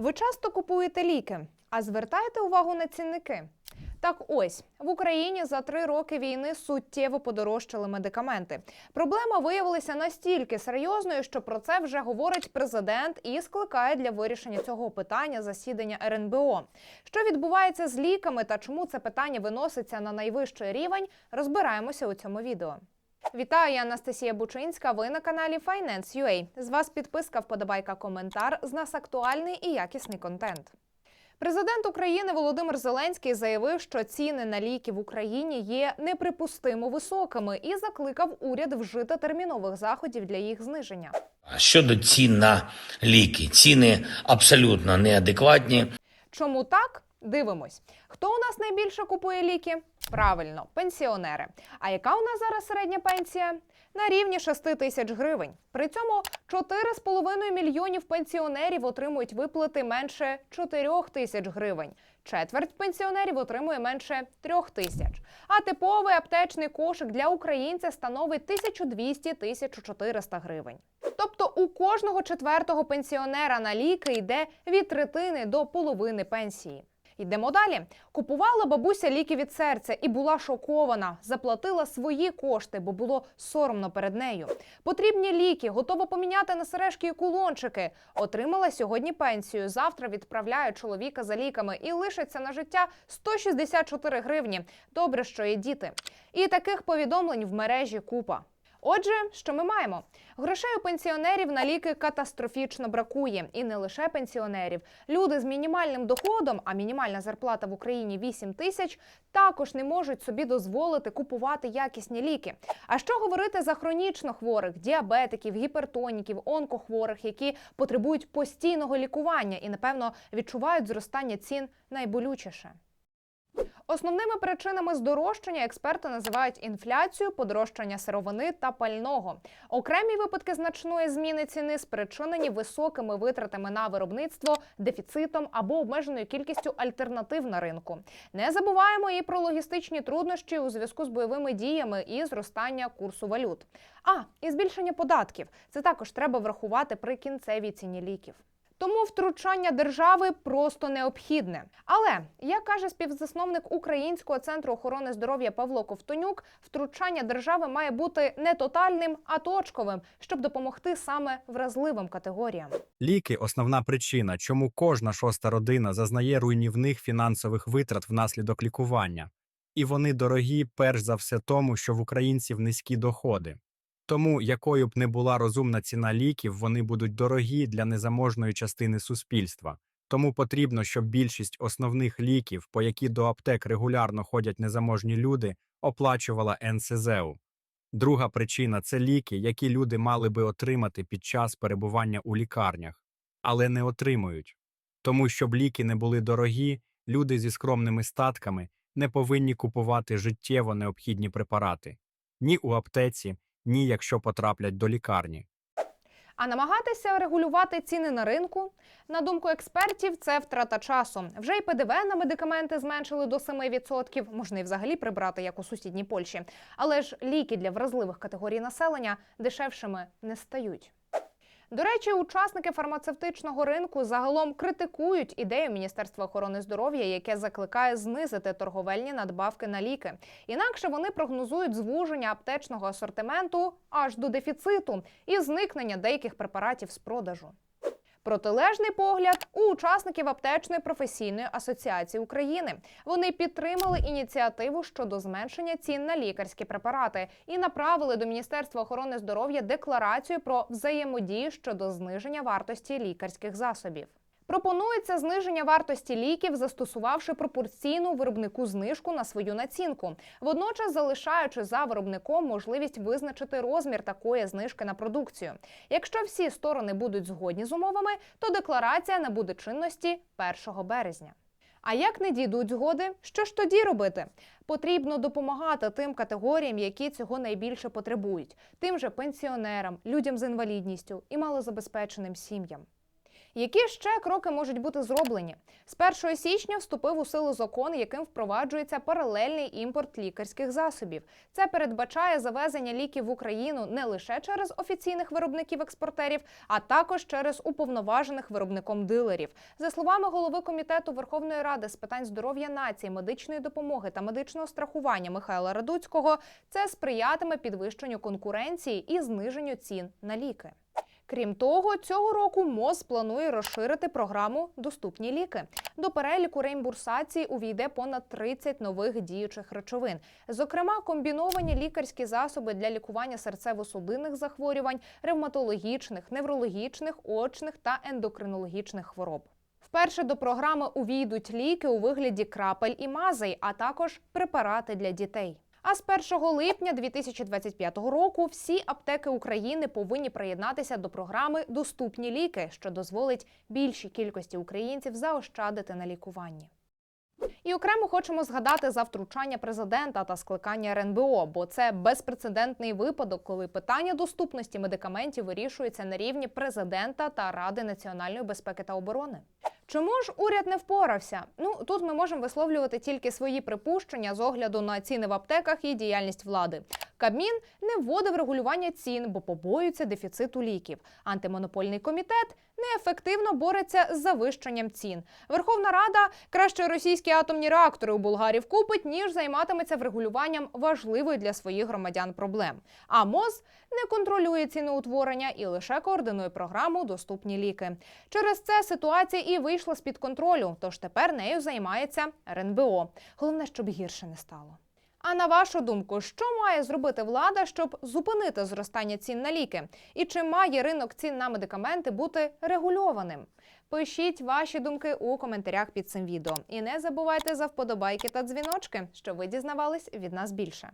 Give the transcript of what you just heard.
Ви часто купуєте ліки, а звертаєте увагу на цінники? Так ось в Україні за три роки війни суттєво подорожчали медикаменти. Проблема виявилася настільки серйозною, що про це вже говорить президент і скликає для вирішення цього питання засідання РНБО. Що відбувається з ліками та чому це питання виноситься на найвищий рівень, розбираємося у цьому відео. Вітаю, я Анастасія Бучинська. Ви на каналі Finance.ua. З вас підписка, вподобайка, коментар. З нас актуальний і якісний контент. Президент України Володимир Зеленський заявив, що ціни на ліки в Україні є неприпустимо високими і закликав уряд вжити термінових заходів для їх зниження. Щодо цін на ліки, ціни абсолютно неадекватні. Чому так? Дивимось. Хто у нас найбільше купує ліки? Правильно, пенсіонери. А яка у нас зараз середня пенсія? На рівні 6 тисяч гривень. При цьому 4,5 мільйонів пенсіонерів отримують виплати менше 4 тисяч гривень. Четверть пенсіонерів отримує менше 3 тисяч. А типовий аптечний кошик для українця становить 1200-1400 гривень. Тобто у кожного четвертого пенсіонера на ліки йде від третини до половини пенсії. Йдемо далі. Купувала бабуся ліки від серця і була шокована. Заплатила свої кошти, бо було соромно перед нею. Потрібні ліки, готова поміняти на сережки і кулончики. Отримала сьогодні пенсію. Завтра відправляє чоловіка за ліками і лишиться на життя 164 гривні. Добре, що є діти. І таких повідомлень в мережі купа. Отже, що ми маємо? Грошей у пенсіонерів на ліки катастрофічно бракує, і не лише пенсіонерів. Люди з мінімальним доходом, а мінімальна зарплата в Україні 8 тисяч, також не можуть собі дозволити купувати якісні ліки. А що говорити за хронічно хворих, діабетиків, гіпертоніків, онкохворих, які потребують постійного лікування і, напевно, відчувають зростання цін найболючіше. Основними причинами здорожчання експерти називають інфляцію, подорожчання сировини та пального. Окремі випадки значної зміни ціни спричинені високими витратами на виробництво, дефіцитом або обмеженою кількістю альтернатив на ринку. Не забуваємо і про логістичні труднощі у зв'язку з бойовими діями і зростання курсу валют. А і збільшення податків це також треба врахувати при кінцевій ціні ліків. Тому втручання держави просто необхідне. Але як каже співзасновник Українського центру охорони здоров'я Павло Ковтонюк, втручання держави має бути не тотальним, а точковим, щоб допомогти саме вразливим категоріям. Ліки основна причина, чому кожна шоста родина зазнає руйнівних фінансових витрат внаслідок лікування. І вони дорогі перш за все тому, що в українців низькі доходи. Тому, якою б не була розумна ціна ліків, вони будуть дорогі для незаможної частини суспільства. Тому потрібно, щоб більшість основних ліків, по які до аптек регулярно ходять незаможні люди, оплачувала НСЗУ. Друга причина це ліки, які люди мали би отримати під час перебування у лікарнях, але не отримують. Тому, щоб ліки не були дорогі, люди зі скромними статками не повинні купувати життєво необхідні препарати ні у аптеці, ні якщо потраплять до лікарні. А намагатися регулювати ціни на ринку, на думку експертів, це втрата часу. Вже й ПДВ на медикаменти зменшили до 7%, можна і взагалі прибрати, як у сусідній Польщі. Але ж ліки для вразливих категорій населення дешевшими не стають. До речі, учасники фармацевтичного ринку загалом критикують ідею Міністерства охорони здоров'я, яке закликає знизити торговельні надбавки на ліки. Інакше вони прогнозують звуження аптечного асортименту аж до дефіциту і зникнення деяких препаратів з продажу. Протилежний погляд у учасників аптечної професійної асоціації України. Вони підтримали ініціативу щодо зменшення цін на лікарські препарати і направили до Міністерства охорони здоров'я декларацію про взаємодію щодо зниження вартості лікарських засобів. Пропонується зниження вартості ліків, застосувавши пропорційну виробнику знижку на свою націнку, водночас залишаючи за виробником можливість визначити розмір такої знижки на продукцію. Якщо всі сторони будуть згодні з умовами, то декларація набуде чинності 1 березня. А як не дійдуть згоди, що ж тоді робити? Потрібно допомагати тим категоріям, які цього найбільше потребують, тим же пенсіонерам, людям з інвалідністю і малозабезпеченим сім'ям. Які ще кроки можуть бути зроблені? З 1 січня вступив у силу закон, яким впроваджується паралельний імпорт лікарських засобів. Це передбачає завезення ліків в Україну не лише через офіційних виробників-експортерів, а також через уповноважених виробником дилерів. За словами голови комітету Верховної Ради з питань здоров'я нації, медичної допомоги та медичного страхування Михайла Радуцького, це сприятиме підвищенню конкуренції і зниженню цін на ліки. Крім того, цього року МОЗ планує розширити програму Доступні ліки. До переліку реімбурсації увійде понад 30 нових діючих речовин, зокрема, комбіновані лікарські засоби для лікування серцево-судинних захворювань, ревматологічних, неврологічних, очних та ендокринологічних хвороб. Вперше до програми увійдуть ліки у вигляді крапель і мазей, а також препарати для дітей. А з 1 липня 2025 року всі аптеки України повинні приєднатися до програми Доступні ліки, що дозволить більшій кількості українців заощадити на лікуванні. І окремо хочемо згадати за втручання президента та скликання РНБО, бо це безпрецедентний випадок, коли питання доступності медикаментів вирішується на рівні президента та Ради національної безпеки та оборони. Чому ж уряд не впорався? Ну тут ми можемо висловлювати тільки свої припущення з огляду на ціни в аптеках і діяльність влади. Кабмін не вводив регулювання цін, бо побоюється дефіциту ліків. Антимонопольний комітет неефективно бореться з завищенням цін. Верховна Рада краще російські атомні реактори у Болгарії вкупить, ніж займатиметься врегулюванням важливої для своїх громадян проблем. А МОЗ не контролює ціноутворення і лише координує програму Доступні ліки. Через це ситуація і вийшла з під контролю. Тож тепер нею займається РНБО. Головне, щоб гірше не стало. А на вашу думку, що має зробити влада, щоб зупинити зростання цін на ліки? І чи має ринок цін на медикаменти бути регульованим? Пишіть ваші думки у коментарях під цим відео. І не забувайте за вподобайки та дзвіночки, щоб ви дізнавались від нас більше.